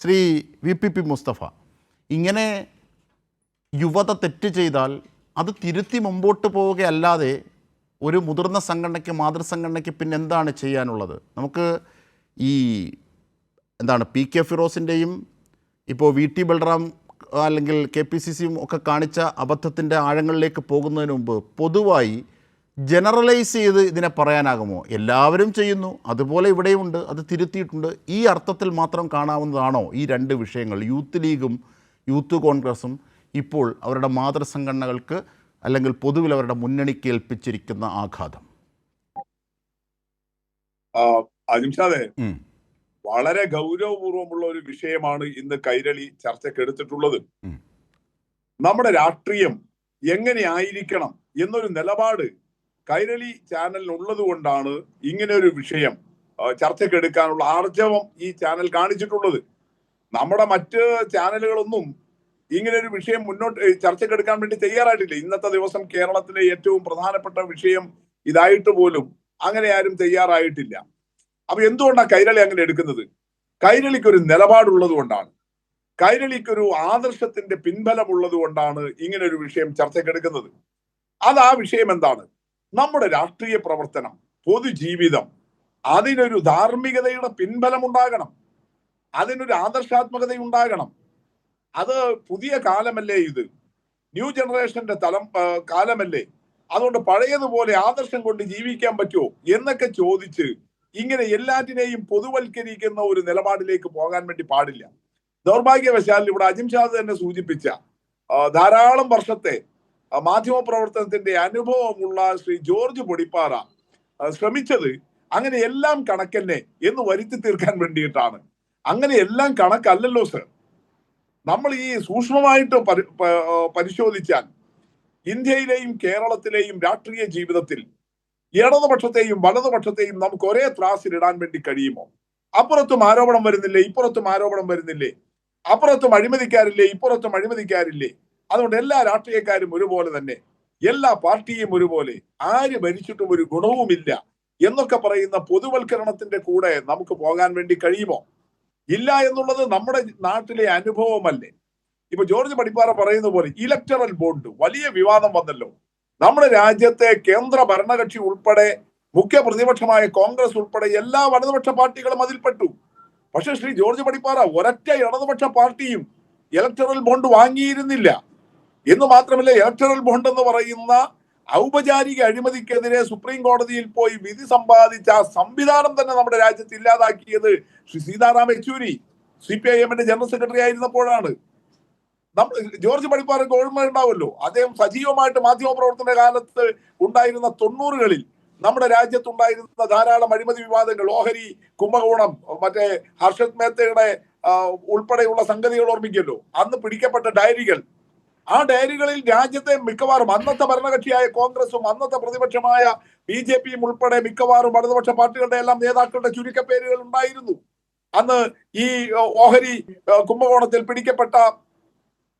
Shri V P P Mustafa ഇങ്ങനെ യുവത തെറ്റ് ചെയ്താൽ അത് തിരുത്തി മുമ്പോട്ട് പോവുകയല്ലാതെ ഒരു മുതിർന്ന സംഘടനയ്ക്ക് മാതൃസംഘടനയ്ക്ക് പിന്നെ എന്താണ് ചെയ്യാനുള്ളത്? നമുക്ക് ഈ എന്താണ് പി കെ ഫിറോസിന്റെയും ഇപ്പോൾ വി ടി ബൽറാം അല്ലെങ്കിൽ കെ പി സി സിയും ഒക്കെ കാണിച്ച അബദ്ധത്തിന്റെ ആഴങ്ങളിലേക്ക് പോകുന്നതിന് മുമ്പ് പൊതുവായി ജനറലൈസ് ചെയ്ത് ഇതിനെ പറയാനാകുമോ? എല്ലാവരും ചെയ്യുന്നു. അതുപോലെ ഇവിടെയുമുണ്ട് അത് തിരുത്തിയിട്ടുണ്ട്. ഈ അർത്ഥത്തിൽ മാത്രം കാണാവുന്നതാണോ ഈ രണ്ട് വിഷയങ്ങൾ? യൂത്ത് ലീഗും യൂത്ത് കോൺഗ്രസും ഇപ്പോൾ അവരുടെ മാതൃസംഘടനകൾക്ക് അല്ലെങ്കിൽ പൊതുവിൽ അവരുടെ മുന്നണി ഏൽപ്പിച്ചിരിക്കുന്ന ആഘാതം. അജിംഷാദെ. വളരെ ഗൗരവപൂർവമുള്ള ഒരു വിഷയമാണ് ഇന്ന് കൈരളി ചർച്ചയ്ക്ക് എടുത്തിട്ടുള്ളത്. നമ്മുടെ രാഷ്ട്രീയം എങ്ങനെ ആയിരിക്കണം എന്നൊരു നിലപാട് കൈരളി ചാനലിനുള്ളത് കൊണ്ടാണ് ഇങ്ങനെ ഒരു വിഷയം എടുക്കാനുള്ള ആർജവം ഈ ചാനൽ കാണിച്ചിട്ടുള്ളത്. നമ്മുടെ മറ്റ് ചാനലുകളൊന്നും ഇങ്ങനെ ഒരു വിഷയം മുന്നോട്ട് എടുക്കാൻ വേണ്ടി തയ്യാറായിട്ടില്ല. ഇന്നത്തെ ദിവസം കേരളത്തിലെ ഏറ്റവും പ്രധാനപ്പെട്ട വിഷയം ഇതായിട്ട് പോലും അങ്ങനെ ആരും തയ്യാറായിട്ടില്ല. അപ്പൊ എന്തുകൊണ്ടാണ് കൈരളി അങ്ങനെ എടുക്കുന്നത്? കൈരളിക്ക് ഒരു നിലപാടുള്ളത് കൊണ്ടാണ് കൈരളിക്ക് ഒരു ആദർശത്തിന്റെ പിൻബലമുള്ളത് കൊണ്ടാണ് ഇങ്ങനെ ഒരു വിഷയം ചർച്ചയ്ക്കെടുക്കുന്നത്. അത് ആ വിഷയം എന്താണ്? നമ്മുടെ രാഷ്ട്രീയ പ്രവർത്തനം പൊതുജീവിതം അതിനൊരു ധാർമ്മികതയുടെ പിൻബലം ഉണ്ടാകണം അതിനൊരു ആദർശാത്മകത ഉണ്ടാകണം അത് പുതിയ കാലമല്ലേ ഇത്? ന്യൂ ജനറേഷന്റെ തലം കാലമല്ലേ? അതുകൊണ്ട് പഴയതുപോലെ ആദർശം കൊണ്ട് ജീവിക്കാൻ പറ്റുമോ എന്നൊക്കെ ചോദിച്ച് ഇങ്ങനെ എല്ലാറ്റിനെയും പൊതുവൽക്കരിക്കുന്ന ഒരു നിലപാടിലേക്ക് പോകാൻ വേണ്ടി പാടില്ല. ദൗർഭാഗ്യവശാൽ ഇവിടെ അജിംഷാദ് തന്നെ സൂചിപ്പിച്ച ധാരാളം വർഷത്തെ മാധ്യമ പ്രവർത്തനത്തിന്റെ അനുഭവമുള്ള ശ്രീ ജോർജ് പൊടിപ്പാറ ശ്രമിച്ചത് അങ്ങനെ എല്ലാം കണക്കന്നെ എന്ന് വരുത്തി തീർക്കാൻ വേണ്ടിയിട്ടാണ്. അങ്ങനെ എല്ലാം കണക്കല്ലല്ലോ സർ നമ്മൾ ഈ സൂക്ഷ്മമായിട്ട് പരിശോധിച്ചാൽ ഇന്ത്യയിലെയും കേരളത്തിലെയും രാഷ്ട്രീയ ജീവിതത്തിൽ ഇടതുപക്ഷത്തെയും വലതുപക്ഷത്തെയും നമുക്ക് ഒരേ ത്രാസിൽ ഇടാൻ വേണ്ടി കഴിയുമോ? അപ്പുറത്തും ആരോപണം വരുന്നില്ലേ? ഇപ്പുറത്തും ആരോപണം വരുന്നില്ലേ? അപ്പുറത്തും അഴിമതിക്കാരില്ലേ? ഇപ്പുറത്തും അഴിമതിക്കാരില്ലേ? അതുകൊണ്ട് എല്ലാ രാഷ്ട്രീയക്കാരും ഒരുപോലെ തന്നെ എല്ലാ പാർട്ടിയും ഒരുപോലെ ആര് ഭരിച്ചിട്ടും ഒരു ഗുണവുമില്ല എന്നൊക്കെ പറയുന്ന പൊതുവൽക്കരണത്തിന്റെ കൂടെ നമുക്ക് പോകാൻ വേണ്ടി കഴിയുമോ? ഇല്ല എന്നുള്ളത് നമ്മുടെ നാട്ടിലെ അനുഭവമല്ലേ. ഇപ്പൊ ജോർജ് പടിപ്പാറ പറയുന്ന പോലെ ഇലക്ടറൽ ബോണ്ട് വലിയ വിവാദം വന്നല്ലോ. നമ്മുടെ രാജ്യത്തെ കേന്ദ്ര ഭരണകക്ഷി ഉൾപ്പെടെ മുഖ്യ പ്രതിപക്ഷമായ കോൺഗ്രസ് ഉൾപ്പെടെ എല്ലാ വലതുപക്ഷ പാർട്ടികളും അതിൽപ്പെട്ടു. പക്ഷെ ശ്രീ ജോർജ് പടിപ്പാറ ഒരൊറ്റ ഇടതുപക്ഷ പാർട്ടിയും ഇലക്ടറൽ ബോണ്ട് വാങ്ങിയിരുന്നില്ല. എന്ന് മാത്രമല്ല ഇലക്ടറൽ ബോണ്ട് എന്ന് പറയുന്ന ഔപചാരിക അഴിമതിക്കെതിരെ സുപ്രീം കോടതിയിൽ പോയി വിധി സമ്പാദിച്ച ആ സംവിധാനം തന്നെ നമ്മുടെ രാജ്യത്ത് ഇല്ലാതാക്കിയത് Shri Sitaram Yechury C P I എമ്മിന്റെ ജനറൽ സെക്രട്ടറി ആയിരുന്നപ്പോഴാണ്. നമ്മൾ ജോർജ് പടിപ്പാറ ഓർമ്മ ഉണ്ടാവുമല്ലോ. അദ്ദേഹം സജീവമായിട്ട് മാധ്യമ പ്രവർത്തന കാലത്ത് ഉണ്ടായിരുന്ന തൊണ്ണൂറുകളിൽ നമ്മുടെ രാജ്യത്തുണ്ടായിരുന്ന ധാരാളം അഴിമതി വിവാദങ്ങൾ ഓഹരി കുംഭകോണം മറ്റേ ഹർഷത് മേത്തയുടെ ഉൾപ്പെടെയുള്ള സംഗതികൾ ഓർമ്മിക്കല്ലോ അന്ന് പിടിക്കപ്പെട്ട ഡയറികൾ ആ ഡയറികളിൽ രാജ്യത്തെ മിക്കവാറും അന്നത്തെ ഭരണകക്ഷിയായ കോൺഗ്രസും അന്നത്തെ പ്രതിപക്ഷമായ ബി ജെ പിയും ഉൾപ്പെടെ മിക്കവാറും വലതുപക്ഷ പാർട്ടികളുടെ എല്ലാം നേതാക്കളുടെ ചുരുക്കപ്പേരുകൾ ഉണ്ടായിരുന്നു. അന്ന് ഈ ഓഹരി കുംഭകോണത്തിൽ പിടിക്കപ്പെട്ട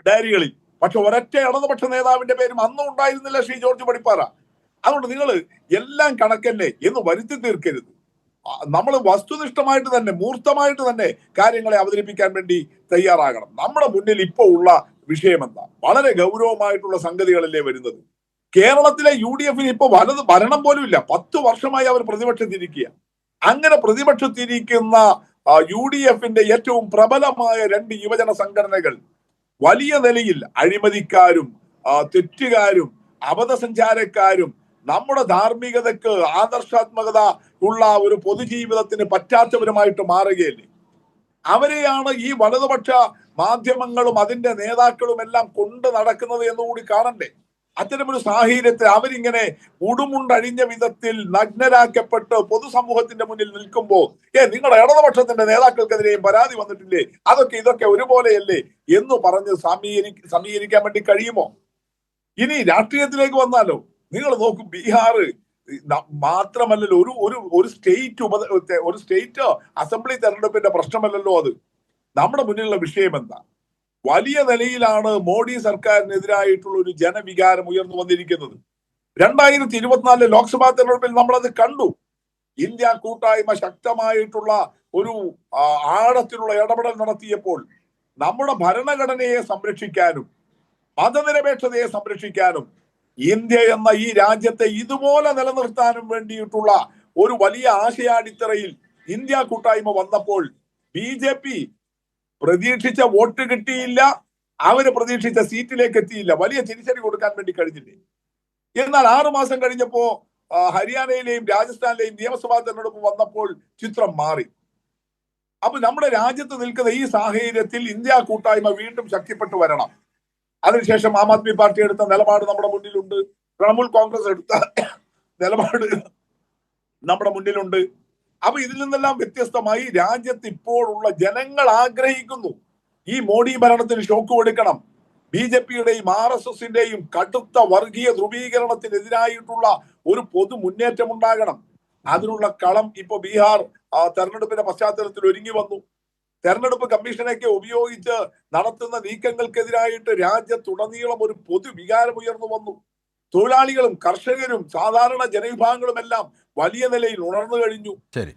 ഡയറികളിൽ. പക്ഷെ ഒരൊറ്റ ഇടതുപക്ഷ നേതാവിന്റെ പേരും അന്നും ഉണ്ടായിരുന്നില്ല ശ്രീ ജോർജ് പടിപ്പാറ. അതുകൊണ്ട് നിങ്ങൾ എല്ലാം കണക്കന്നെ എന്ന് വരുത്തി തീർക്കരുത്. നമ്മൾ വസ്തുനിഷ്ഠമായിട്ട് തന്നെ മൂർത്തമായിട്ട് തന്നെ കാര്യങ്ങളെ അവതരിപ്പിക്കാൻ വേണ്ടി തയ്യാറാകണം. നമ്മുടെ മുന്നിൽ ഇപ്പോൾ ഉള്ള വിഷയം എന്താ വളരെ ഗൗരവമായിട്ടുള്ള സംഗതികളല്ലേ വരുന്നത്. കേരളത്തിലെ യു ഡി എഫിന് ഇപ്പൊ വലത് ഭരണം പോലും ഇല്ല. പത്ത് വർഷമായി അവർ പ്രതിപക്ഷത്തിരിക്കുക അങ്ങനെ പ്രതിപക്ഷത്തിരിക്കുന്ന യു ഡി എഫിന്റെ ഏറ്റവും പ്രബലമായ രണ്ട് യുവജന സംഘടനകൾ വലിയ നിലയിൽ അഴിമതിക്കാരും തെറ്റുകാരും അബദ്ധസഞ്ചാരക്കാരും നമ്മുടെ ധാർമ്മികതക്ക് ആദർശാത്മകത ഉള്ള ഒരു പൊതുജീവിതത്തിന് പറ്റാത്തവരുമായിട്ട് മാറുകയല്ലേ? അവരെയാണ് ഈ വലതുപക്ഷ മാധ്യമങ്ങളും അതിന്റെ നേതാക്കളും എല്ലാം കൊണ്ട് നടക്കുന്നത് എന്നുകൂടി കാണണ്ടേ? അത്തരമൊരു സാഹചര്യത്തിൽ അവരിങ്ങനെ ഉടുമുണ്ടഴിഞ്ഞ വിധത്തിൽ നഗ്നരാക്കപ്പെട്ട് പൊതുസമൂഹത്തിന്റെ മുന്നിൽ നിൽക്കുമ്പോൾ ഏ നിങ്ങളുടെ ഇടതുപക്ഷത്തിന്റെ നേതാക്കൾക്കെതിരെയും പരാതി വന്നിട്ടില്ലേ? അതൊക്കെ ഇതൊക്കെ ഒരുപോലെയല്ലേ? എന്ന് പറഞ്ഞ് സമീകരി സമീകരിക്കാൻ വേണ്ടി കഴിയുമോ? ഇനി രാഷ്ട്രീയത്തിലേക്ക് വന്നാലോ? നിങ്ങൾ നോക്കും ബീഹാർ മാത്രമല്ലല്ലോ ഒരു ഒരു ഒരു സ്റ്റേറ്റ് ഉപ ഒരു സ്റ്റേറ്റ് അസംബ്ലി തെരഞ്ഞെടുപ്പിന്റെ പ്രശ്നമല്ലല്ലോ അത്. നമ്മുടെ മുന്നിലുള്ള വിഷയം എന്താ? വലിയ നിലയിലാണ് മോഡി സർക്കാരിനെതിരായിട്ടുള്ള ഒരു ജനവികാരം ഉയർന്നു വന്നിരിക്കുന്നത്. രണ്ടായിരത്തി ഇരുപത്തിനാലിലെ ലോക്സഭാ തെരഞ്ഞെടുപ്പിൽ നമ്മളത് കണ്ടു. ഇന്ത്യ കൂട്ടായ്മ ശക്തമായിട്ടുള്ള ഒരു ആഴത്തിലുള്ള ഇടപെടൽ നടത്തിയപ്പോൾ നമ്മുടെ ഭരണഘടനയെ സംരക്ഷിക്കാനും മതനിരപേക്ഷതയെ സംരക്ഷിക്കാനും ഇന്ത്യ എന്ന ഈ രാജ്യത്തെ ഇതുപോലെ നിലനിർത്താനും വേണ്ടിയിട്ടുള്ള ഒരു വലിയ ആശയാടിത്തറയിൽ ഇന്ത്യ കൂട്ടായ്മ വന്നപ്പോൾ ബി ജെ പി പ്രതീക്ഷിച്ച വോട്ട് കിട്ടിയില്ല അവർ പ്രതീക്ഷിച്ച സീറ്റിലേക്ക് എത്തിയില്ല. വലിയ തിരിച്ചടി കൊടുക്കാൻ വേണ്ടി കഴിഞ്ഞില്ലേ? എന്നാൽ ആറു മാസം കഴിഞ്ഞപ്പോ ഹരിയാനയിലെയും രാജസ്ഥാനിലെയും നിയമസഭാ തെരഞ്ഞെടുപ്പ് വന്നപ്പോൾ ചിത്രം മാറി. അപ്പൊ നമ്മുടെ രാജ്യത്ത് നിൽക്കുന്ന ഈ സാഹചര്യത്തിൽ ഇന്ത്യ കൂട്ടായ്മ വീണ്ടും ശക്തിപ്പെട്ടു വരണം. അതിനുശേഷം ആം ആദ്മി പാർട്ടി എടുത്ത നിലപാട് നമ്മുടെ മുന്നിലുണ്ട്. തൃണമൂൽ കോൺഗ്രസ് എടുത്ത നിലപാട് നമ്മുടെ മുന്നിലുണ്ട്. അപ്പൊ ഇതിൽ നിന്നെല്ലാം വ്യത്യസ്തമായി രാജ്യത്ത് ഇപ്പോഴുള്ള ജനങ്ങൾ ആഗ്രഹിക്കുന്നു ഈ മോഡി ഭരണത്തിന് ഷോക്ക് കൊടുക്കണം. ബി ജെ പിയുടെയും ആർ എസ് എസിന്റെയും കടുത്ത വർഗീയ ധ്രുവീകരണത്തിനെതിരായിട്ടുള്ള ഒരു പൊതു മുന്നേറ്റം ഉണ്ടാകണം അതിനുള്ള കളം ഇപ്പൊ ബീഹാർ തെരഞ്ഞെടുപ്പിന്റെ പശ്ചാത്തലത്തിൽ ഒരുങ്ങി വന്നു. തെരഞ്ഞെടുപ്പ് കമ്മീഷനൊക്കെ ഉപയോഗിച്ച് നടത്തുന്ന നീക്കങ്ങൾക്കെതിരായിട്ട് രാജ്യത്തുടനീളം ഒരു പൊതു വികാരം ഉയർന്നു വന്നു. തൊഴിലാളികളും കർഷകരും സാധാരണ ജനവിഭാഗങ്ങളും എല്ലാം വലിയ നിലയിൽ ഉണർന്നു കഴിഞ്ഞു. ശരി.